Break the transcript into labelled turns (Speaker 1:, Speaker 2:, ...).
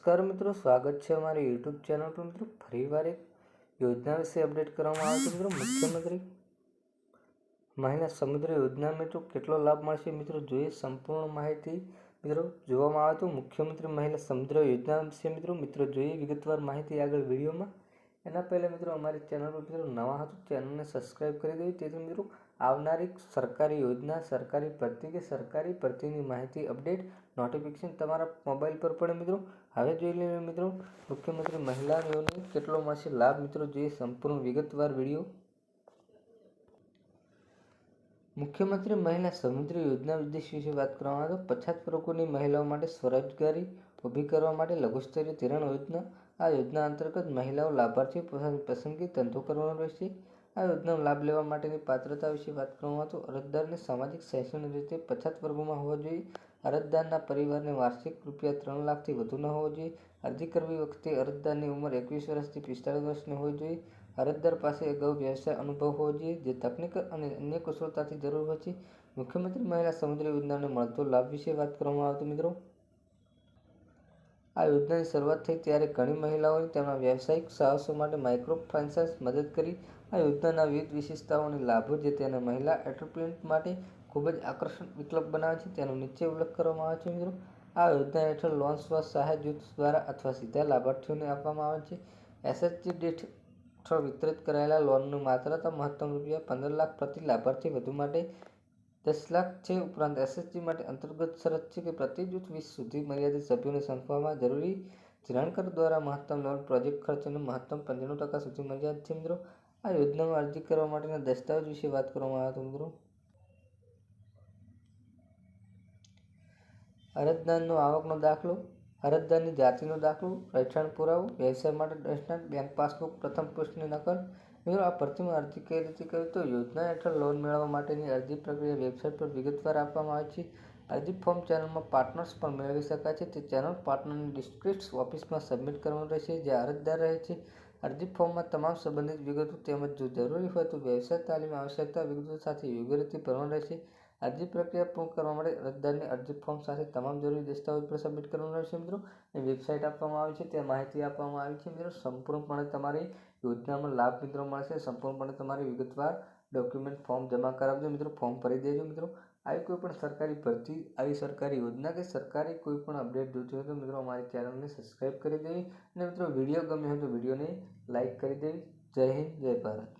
Speaker 1: નમસ્કાર મિત્રો, સ્વાગત છે અમારી યુટ્યુબ ચેનલ પર. મિત્રો, ફરીવાર એક યોજના વિશે અપડેટ કરવામાં આવે છે. મિત્રો, મુખ્યમંત્રી મહિલા સમુદ્ર યોજના મિત્રો, કેટલો લાભ મળશે? મિત્રો, જોઈએ સંપૂર્ણ માહિતી. મિત્રો, જોવામાં આવે તો મુખ્યમંત્રી મહિલા સમુદ્ર યોજના વિશે મિત્રો મિત્રો, જોઈએ વિગતવાર માહિતી આગળ વિડીયોમાં. એના પહેલાં મિત્રો અમારી ચેનલ પર મિત્રો નવા હતો ચેનલને સબસ્ક્રાઈબ કરી દેવી તેથી મિત્રો આવનારી સરકારી યોજના, સરકારી ભરતી કે સરકારી ભરતીની માહિતી અપડેટ નોટિફિકેશન તમારા મોબાઈલ પર પડે મિત્રો. હવે જોઈ લઈએ મિત્રો, મુખ્યમંત્રી મહિલાઓને કેટલો માસે લાભ મિત્રો જે સંપૂર્ણ વિગતવાર વીડિયો મુખ્યમંત્રી મહિલા સમુદ્રી યોજના ઉદ્દેશ વિશે વાત કરવામાં આવે તો પછાત વર્ગોની મહિલાઓ માટે સ્વરોજગારી ઊભી કરવા માટે લઘુસ્તરીય ધિરાણ યોજના. આ યોજના અંતર્ગત મહિલાઓ લાભાર્થી પસંદગી ધંધો કરવાનો રહેશે. આ યોજનાનો લાભ લેવા માટેની પાત્રતા વિશે વાત કરવામાં તો અરજદારને સામાજિક શૈક્ષણિક રીતે પછાત વર્ગોમાં હોવા જોઈએ. અરજદારના પરિવારને વાર્ષિક રૂપિયા ત્રણ લાખથી વધુ ન હોવો જોઈએ. અરજી કરવી વખતે અરજદારની ઉંમર એકવીસ વર્ષથી પિસ્તાળીસ વર્ષની હોવી જોઈએ. અરજદાર પાસે અગાઉ વ્યવસાય અનુભવ હોવો જોઈએ, જે તકનિક અને અન્ય કુશળતાથી જરૂર હોય છે. મુખ્યમંત્રી મહિલા સમુદ્રી યોજનાને મળતો લાભ વિશે વાત કરવામાં આવતો મિત્રો? આ યોજનાની શરૂઆત થઈ ત્યારે ઘણી મહિલાઓએ તેમના વ્યવસાયિક સાહસો માટે માઇક્રો ફાઇનાન્સ મદદ કરી. આ યોજનાના વિવિધ વિશેષતાઓ અને લાભો જે તેને મહિલા એન્ટરપ્રિન્ટ માટે ખૂબ જ આકર્ષક વિકલ્પ બનાવે છે, તેનો નીચે ઉલ્લેખ કરવામાં આવે છે મિત્રો. આ યોજના હેઠળ લોન સ્વ સહાય જૂથ દ્વારા અથવા સીધા લાભાર્થીઓને આપવામાં આવે છે. એસએચજી દીઠ વિતરિત કરાયેલા લોનનું માત્રતા મહત્તમ રૂપિયા પંદર લાખ પ્રતિ લાભાર્થી વધુ માટે દસ લાખ છે. ઉપરાંત એસએસજી માટે અંતર્ગત શરત છે કે પ્રતિ જૂથ વીસ સુધી મર્યાદિત સભ્યોને સંપવામાં જરૂરી ધિરાણકર દ્વારા મહત્તમ લોન પ્રોજેક્ટ ખર્ચનું મહત્તમ પંચાણું ટકા સુધી મર્યાદિત છે મિત્રો. આ યોજનામાં અરજી કરવા માટેના દસ્તાવેજ વિશે વાત કરવામાં આવે તો મિત્રો. અરજદારનો આવકનો દાખલો. અરજદારની જાતિનો દાખલો, રહેઠાણ પુરાવો, વ્યવસાય માટે દર્શાન બેંક પાસબુક, પ્રથમ પૃષ્ઠની નકલ. મિત્રો, આ ભરતીમાં અરજી કઈ રીતે કરવી તો યોજના હેઠળ લોન મેળવવા માટેની અરજી પ્રક્રિયા વેબસાઇટ પર વિગતવાર આપવામાં આવે છે. અરજી ફોર્મ ચેનલમાં પાર્ટનર્સ પણ મેળવી શકાય છે. તે ચેનલ પાર્ટનરની ડિસ્ક્રિપ્ટ ઓફિસમાં સબમિટ કરવાનું રહેશે, જે અરજદાર રહે છે. અરજી ફોર્મમાં તમામ સંબંધિત વિગતો તેમજ જો જરૂરી હોય તો વ્યવસાય, તાલીમ, આવશ્યકતા વિગતો સાથે યોગ્ય રીતે ભરવાનું રહેશે. અરજી પ્રક્રિયા પૂર્ણ કરવા માટે અરજદારની અરજી ફોર્મ સાથે તમામ જરૂરી દસ્તાવેજ પર સબમિટ કરવાનું રહેશે મિત્રો. અને વેબસાઇટ આપવામાં આવી છે, ત્યાં માહિતી આપવામાં આવી છે મિત્રો. સંપૂર્ણપણે તમારી યોજનામાં લાભ મિત્રો મળશે. સંપૂર્ણપણે તમારી વિગતવાર ડોક્યુમેન્ટ ફોર્મ જમા કરાવજો મિત્રો. ફોર્મ ભરી દેજો મિત્રો. આવી કોઈ પણ સરકારી ભરતી, આવી સરકારી યોજના કે સરકારી કોઈ પણ અપડેટ જોતી હોય તો મિત્રો અમારી ચેનલને સબસ્ક્રાઈબ કરી દેવી. અને મિત્રો વીડિયો ગમ્યો હોય તો વિડીયોને લાઇક કરી દેવી. જય હિન્દ, જય ભારત.